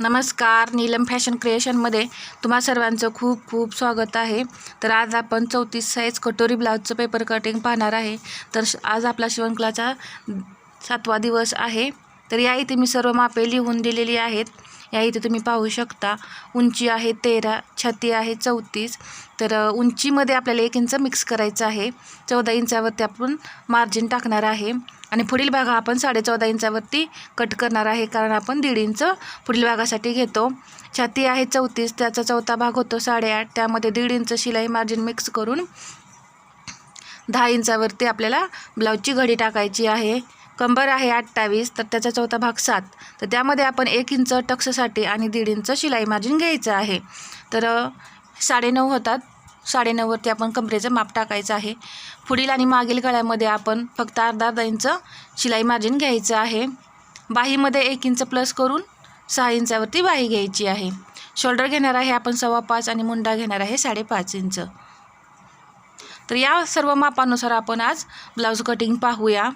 नमस्कार नीलम फॅशन क्रिएशनमध्ये तुम्हा सर्वांचं खूप खूप स्वागत आहे. तर आज आपण चौतीस साईज कटोरी ब्लाऊजचं पेपर कटिंग पाहणार आहे. तर श- आज आपला शिवणकलाचा सातवा दिवस आहे. तर या इथे मी सर्व मापे लिहून दिलेली आहेत. या इथे तुम्ही पाहू शकता उंची आहे तेरा छाती आहे चौतीस. तर उंचीमध्ये आपल्याला एक इंच मिक्स करायचं आहे. चौदा इंचावरती आपण मार्जिन टाकणार आहे. आणि पुढील भाग हा आपण साडेचौदा इंचावरती कट करणार आहे कारण आपण दीड इंच पुढील भागासाठी घेतो. छाती आहे चौतीस त्याचा चौथा भाग होतो साडेआठ त्यामध्ये दीड इंच शिलाई मार्जिन मिक्स करून दहा इंचावरती आपल्याला ब्लाऊजची घडी टाकायची आहे. कंबर आहे अठ्ठावीस तर त्याचा चौथा भाग सात. तर त्यामध्ये आपण एक इंच टक्ससाठी आणि दीड इंच शिलाई मार्जिन घ्यायचं आहे. तर साडेनऊ होतात. साडेनऊवरती आपण कमरेचं माप टाकायचं आहे. पुढील आणि मागील गळ्यामध्ये आपण फक्त अर्धा अर्धा इंच शिलाई मार्जिन घ्यायचं आहे. बाहीमध्ये एक इंच प्लस करून सहा इंचावरती बाही घ्यायची आहे. शोल्डर घेणार आहे आपण सव्वा पाच आणि मुंडा घेणार आहे साडेपाच इंच. तर या सर्व मापानुसार आपण आज ब्लाऊज कटिंग पाहूया.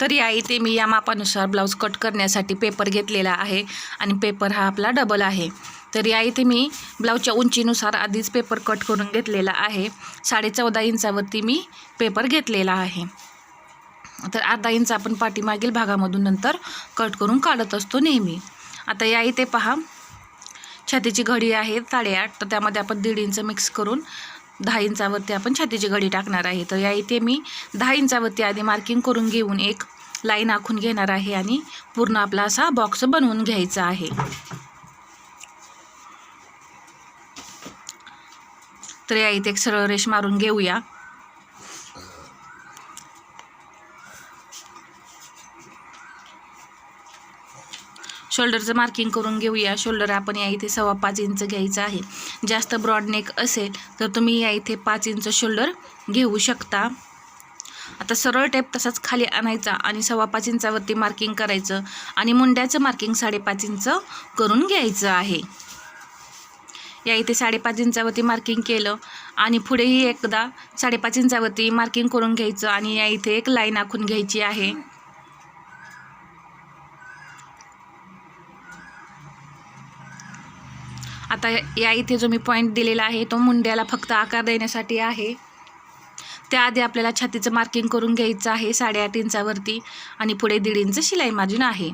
तर या इथे मी या मापानुसार ब्लाऊज कट करण्यासाठी पेपर घेतलेला आहे आणि पेपर हा आपला डबल आहे. तर या इथे मी ब्लाऊजच्या उंचीनुसार आधीच पेपर कट करून घेतलेला आहे. साडे चौदा इंचावरती मी पेपर घेतलेला आहे. तर अर्धा इंच आपण पाठीमागील भागामधून नंतर कट करून काढत असतो नेहमी. आता या इथे पहा. छातीची घडी आहे साडेआठ. तर त्यामध्ये आपण दीड इंच मिक्स करून दहा इंचावरती आपण छातीची घडी टाकणार आहे. तर या इथे मी दहा इंचावरती आधी मार्किंग करून घेऊन एक लाईन आखून घेणार आहे आणि पूर्ण आपला असा बॉक्स बनवून घ्यायचा आहे. तर या इथे एक सरळ रेष मारून घेऊया. शोल्डरचं मार्किंग करून घेऊया. शोल्डर आपण या इथे सव्वा पाच इंच घ्यायचं आहे. जास्त ब्रॉड नेक असेल तर तुम्ही या इथे पाच इंच शोल्डर घेऊ शकता. आता सरळ टेप तसाच खाली आणायचा आणि सव्वा पाच इंचावरती मार्किंग करायचं आणि मुंड्याचं मार्किंग साडेपाच इंच करून घ्यायचं आहे. या इथे साडेपाच इंचावरती मार्किंग केलं आणि पुढेही एकदा साडेपाच इंचावरती मार्किंग करून घ्यायचं आणि या इथे एक लाईन आखून घ्यायची आहे. आता या इथे जो मी पॉईंट दिलेला आहे तो मुंड्याला फक्त आकार देण्यासाठी आहे. त्याआधी आपल्याला छातीचं मार्किंग करून घ्यायचं आहे साडेआठ इंचावरती आणि पुढे दीड इंच शिलाई मार्जिन आहे.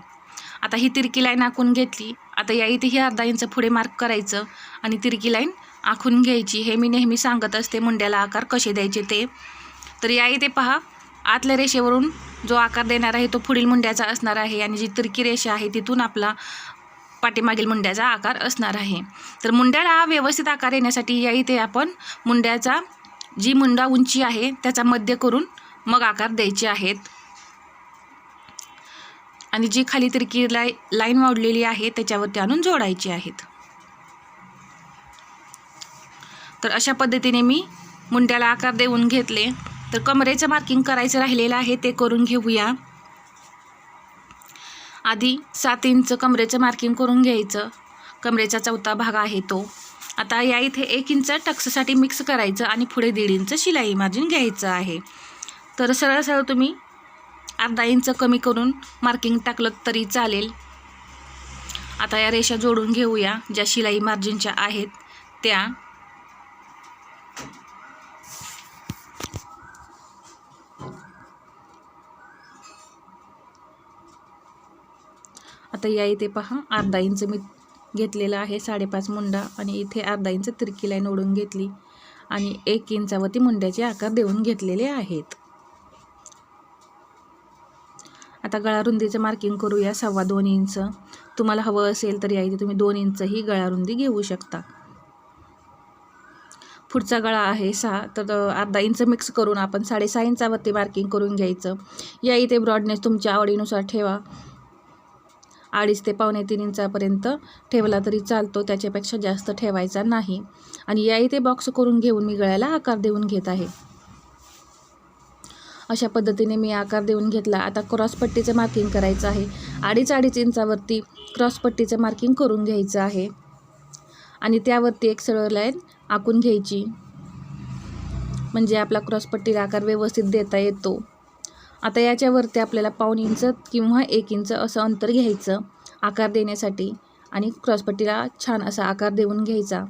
आता ही तिरकी लाईन आखून घेतली. आता या इथे ही अर्धा इंच पुढे मार्क करायचं आणि तिरकी लाईन आखून घ्यायची. हे मी नेहमी सांगत असते मुंड्याला आकार कसे द्यायचे ते. तर या इथे पहा आतल्या रेषेवरून जो आकार देणार आहे तो पुढील मुंड्याचा असणार आहे आणि जी तिरकी रेषा आहे तिथून आपला पाठीमागील मुंड्याचा आकार असणार आहे. तर मुंड्याला व्यवस्थित आकार येण्यासाठी या इथे आपण मुंड्याचा जी मुंडा उंची आहे त्याचा मध्य करून मग आकार द्यायचे आहेत. आणि जी खाली तिरकी लाय लाईन वाढलेली आहे त्याच्यावरती आणून जोडायची आहेत. तर अशा पद्धतीने मी मुंड्याला आकार देऊन घेतले. तर कमरेचं मार्किंग करायचं राहिलेलं आहे ते करून घेऊया. आधी सात इंच कमरेचं मार्किंग करून घ्यायचं. कमरेचा चौथा भाग आहे तो. आता या इथे एक इंच टक्ससाठी मिक्स करायचं आणि पुढे दीड इंच शिलाई मार्जिन घ्यायचं आहे. तर सरळ सरळ तुम्ही अर्धा इंच कमी करून मार्किंग टाकलं तरी चालेल. आता या रेषा जोडून घेऊया. ज्या शिलाई मार्जिनच्या आहेत त्या आता या इथे पहा अर्धा इंच मी घेतलेला आहे साडेपाच मुंडा आणि इथे अर्धा इंच तिरकी लाईन ओढून घेतली आणि एक इंचावरती मुंड्याचे आकार देऊन घेतलेले आहेत. आता गळा रुंदीचं मार्किंग करूया सव्वा दोन इंच. तुम्हाला हवं असेल तर या इथे तुम्ही दोन इंचही गळा रुंदी घेऊ शकता. पुढचा गळा आहे सहा तर अर्धा इंच मिक्स करून आपण साडेसहा इंचावरती मार्किंग करून घ्यायचं. या इथे ब्रॉडनेस तुमच्या आवडीनुसार ठेवा. अडीच ते पावणे तीन इंचापर्यंत ठेवला तरी चालतो त्याच्यापेक्षा जास्त ठेवायचा नाही. आणि या इथे बॉक्स करून घेऊन मी गळ्याला आकार देऊन घेत आहे. अशा पद्धतीने मी आकार देऊन घेतला. आता क्रॉसपट्टीचं मार्किंग करायचं आहे. अडीच अडीच इंचावरती क्रॉसपट्टीचं मार्किंग करून घ्यायचं आहे. आणि त्यावरती एक सरळ लाईन आखून घ्यायची. म्हणजे आपला क्रॉसपट्टीला आकार व्यवस्थित देता येतो. आता याच्यावरती आपल्याला पाऊण इंच किंवा एक इंच असं अंतर घ्यायचं आकार देण्यासाठी आणि क्रॉसपट्टीला छान असा आकार देऊन घ्यायचा.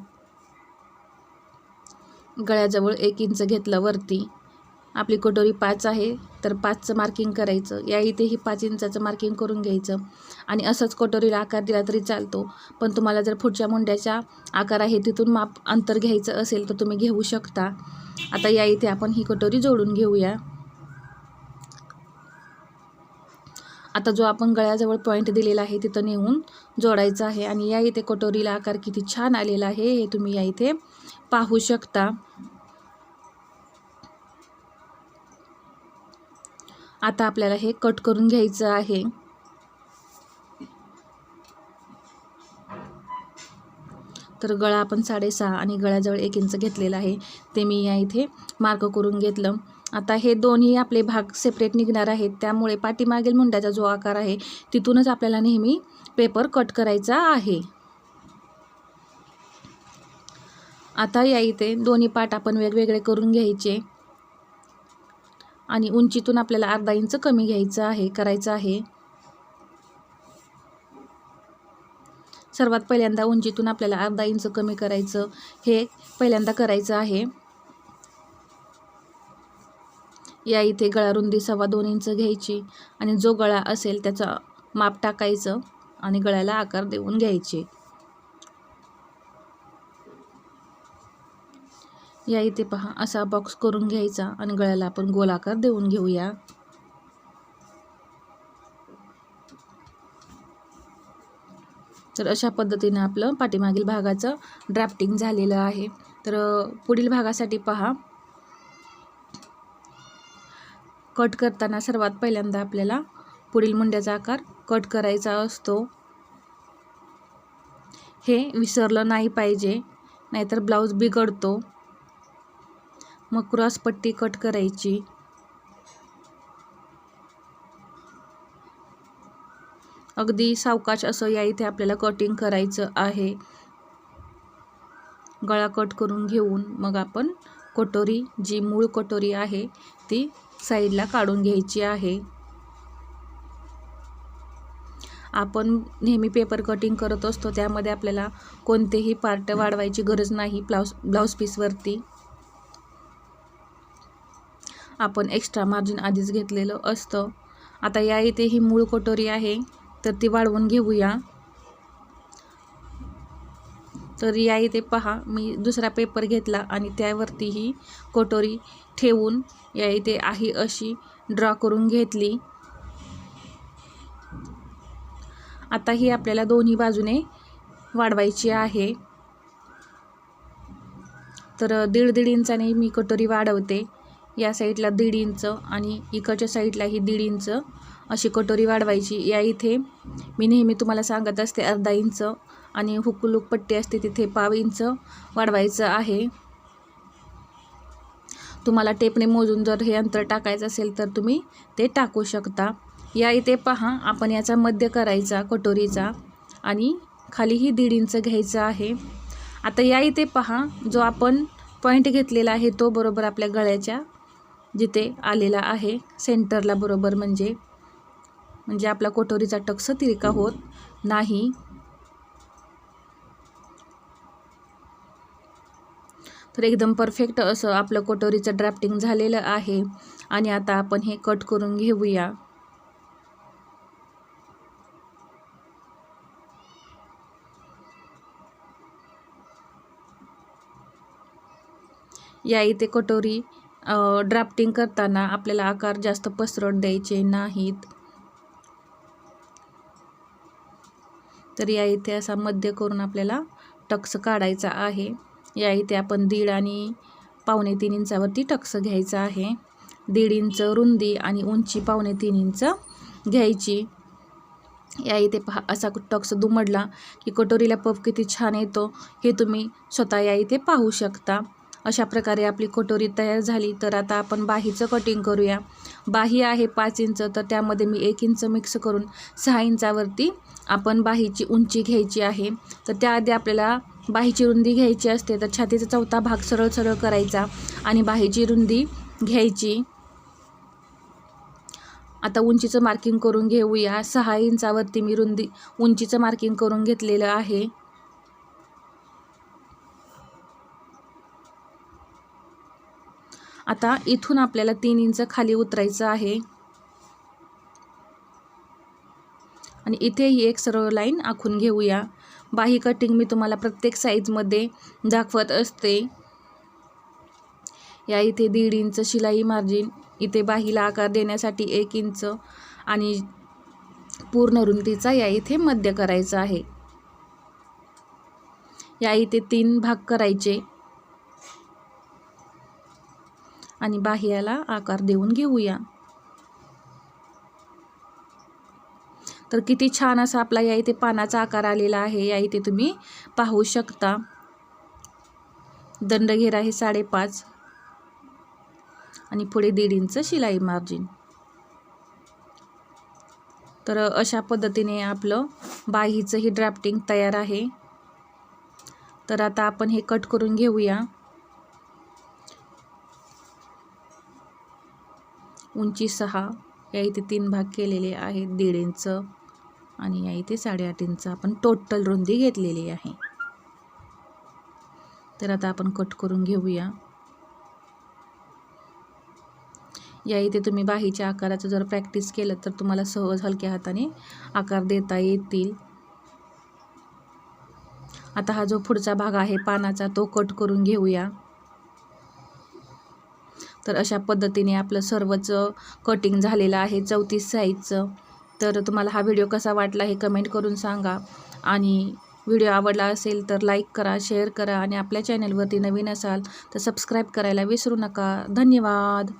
गळ्याजवळ एक इंच घेतलं वरती. आपली कटोरी पाच आहे तर पाचचं मार्किंग करायचं. या इथेही पाच इंचाचं मार्किंग करून घ्यायचं. आणि असंच कटोरीला आकार दिला तरी चालतो. पण तुम्हाला जर पुढच्या मुंड्याच्या आकार आहे तिथून माप अंतर घ्यायचं असेल तर तुम्ही घेऊ शकता. आता या इथे आपण ही कटोरी जोडून घेऊया. आता जो आपण गळ्याजवळ पॉईंट दिलेला आहे तिथं नेऊन जोडायचं आहे. आणि या इथे कटोरीला आकार किती छान आलेला आहे हे तुम्ही या इथे पाहू शकता. आता आपल्याला हे कट करून घ्यायचं आहे. तर गळा आपण साडेसहा आणि गळ्याजवळ एक इंच घेतलेला आहे. ते मी या इथे मार्क करून घेतलं. आता हे दोन्ही आपले भाग सेपरेट निघणार आहेत. त्यामुळे पाठीमागील मुंड्याचा जो आकार आहे तिथूनच आपल्याला नेहमी पेपर कट करायचा आहे. आता या इथे दोन्ही पाट आपण वेगवेगळे करून घ्यायचे. आणि उंचीतून आपल्याला अर्धा इंच कमी घ्यायचं आहे करायचं आहे. सर्वात पहिल्यांदा उंचीतून आपल्याला अर्धा इंच कमी करायचं हे पहिल्यांदा करायचं आहे. या इथे गळा रुंदी सव्वा दोन इंच घ्यायची आणि जो गळा असेल त्याचं माप टाकायचं आणि गळ्याला आकार देऊन घ्यायचे. या इथे पहा असा बॉक्स करून घ्यायचा आणि गळ्याला आपण गोलाकार देऊन घेऊया. तर अशा पद्धतीनं आपलं पाठीमागील भागाचं ड्राफ्टिंग झालेलं आहे. तर पुढील भागासाठी पहा. कट करताना सर्वात पहिल्यांदा आपल्याला पुढील मुंड्याचा आकार कट करायचा असतो. हे विसरलं नाही पाहिजे नाहीतर ब्लाऊज बिघडतो. मग क्रॉसपट्टी कट करायची. अगदी सावकाश असं या इथे आपल्याला कटिंग करायचं आहे. गळा कट करून घेऊन मग आपण कटोरी जी मूळ कटोरी आहे ती साईडला काढून घ्यायची आहे. आपण नेहमी पेपर कटिंग करत असतो त्यामध्ये आपल्याला कोणतेही पार्ट वाढवायची गरज नाही ब्लाऊज ब्लाऊज पीसवरती. आपण एक्स्ट्रा मार्जिन आधीच घेतलेलं असतं. आता या इथे ही मूळ कटोरी आहे तर ती वाढवून घेऊया. तर या इथे पहा मी दुसरा पेपर घेतला आणि त्यावरती ही कटोरी ठेवून या इथे आहे अशी ड्रॉ करून घेतली. आता ही आपल्याला दोन्ही बाजूने वाढवायची आहे. तर दीड दीड इंचाने मी कटोरी वाढवते. या साईडला दीड इंच आणि इकडच्या साईडला ही दीड इंच अशी कटोरी वाढवायची. या इथे मी नेहमी तुम्हाला सांगत असते अर्धा इंच आणि हुकुलूक पट्टी असते तिथे पाव इंच वाढवायचं आहे. तुम्हाला टेपने मोजून जर हे अंतर टाकायचं असेल तर तुम्ही ते टाकू शकता. या इथे पहा आपण याचा मध्य करायचा कटोरीचा आणि खालीही दीड इंच घ्यायचं आहे. आता या इथे पहा जो आपण पॉईंट घेतलेला आहे तो बरोबर आपल्या गळ्याच्या जिथे आलेला आहे. सेंटरला बरोबर म्हणजे म्हणजे आपला कटोरीचा टक्स तिरका होत नाही. तर एकदम परफेक्ट असं आपलं कटोरीचं ड्राफ्टिंग झालेलं आहे. आणि आता आपण हे कट करून घेऊया. या इथे कटोरी ड्राफ्टिंग करताना आपल्याला आकार जास्त पसरट द्यायचे नाहीत. तर या इथे असा मध्य करून आपल्याला टक्स काढायचा आहे. या इथे आपण दीड आणि पावणे तीन इंचावरती टक्स घ्यायचा आहे. दीड इंच रुंदी आणि उंची पावणे तीन इंच घ्यायची. या इथे पहा असा टक्स दुमडला की कटोरीला पफ किती छान येतो हे तुम्ही स्वतः या इथे पाहू शकता. अशा प्रकारे आपली कटोरी तयार झाली. तर आता आपण बाहीचं कटिंग करूया. बाही आहे पाच इंच तर त्यामध्ये मी एक इंच मिक्स करून सहा इंचावरती आपण बाहीची उंची घ्यायची आहे. तर त्याआधी आपल्याला बाहीची रुंदी घ्यायची असते तर छातीचा चौथा भाग सरळ सरळ करायचा आणि बाहीची रुंदी घ्यायची. आता उंचीचं मार्किंग करून घेऊया. सहा इंचावरती मी रुंदी उंचीचं मार्किंग करून घेतलेलं आहे. आता इथून आपल्याला तीन इंच खाली उतरायचं आहे. आणि इथेही एक सरळ लाईन आखून घेऊया. बाही कटिंग मी तुम्हाला प्रत्येक साईजमध्ये दाखवत असते. या इथे दीड इंच शिलाई मार्जिन इथे बाहीला आकार देण्यासाठी एक इंच आणि पूर्ण रुंदीचा या इथे मध्य करायचा आहे. या इथे तीन भाग करायचे. आणि बाह्याला आकार देऊन घेऊया. तर किती छान असा आपला या इथे पानाचा आकार आलेला आहे. या इथे तुम्ही पाहू शकता. दंडघेर आहे साडेपाच. आणि पुढे दीड इंच शिलाई मार्जिन तर अशा पद्धतीने आपलं बाहीचं ही ड्राफ्टिंग तयार आहे. तर आता आपण हे कट करून घेऊया. उंची सहा. या इथे तीन भाग केलेले आहेत. दीड इंच आणि या इथे साडेआठ इंच आपण टोटल रुंदी घेतलेली आहे. तर आता आपण कट करून घेऊया. या इथे तुम्ही बाहीच्या आकाराचं जर प्रॅक्टिस केलं तर तुम्हाला सहज हलक्या हाताने आकार देता येतील. आता हा जो पुढचा भाग आहे पानाचा तो कट करून घेऊया. तर अशा पद्धतीने आपलं सर्वच कटिंग झालेलं आहे चौतीस साईजचं तर तुम्हाला हा व्हिडिओ कसा वाटला हे कमेंट करून सांगा. आणि व्हिडिओ आवडला असेल तर लाईक करा शेअर करा आणि आपल्या चॅनलवरती नवीन असाल तर सबस्क्राईब करायला विसरू नका. धन्यवाद!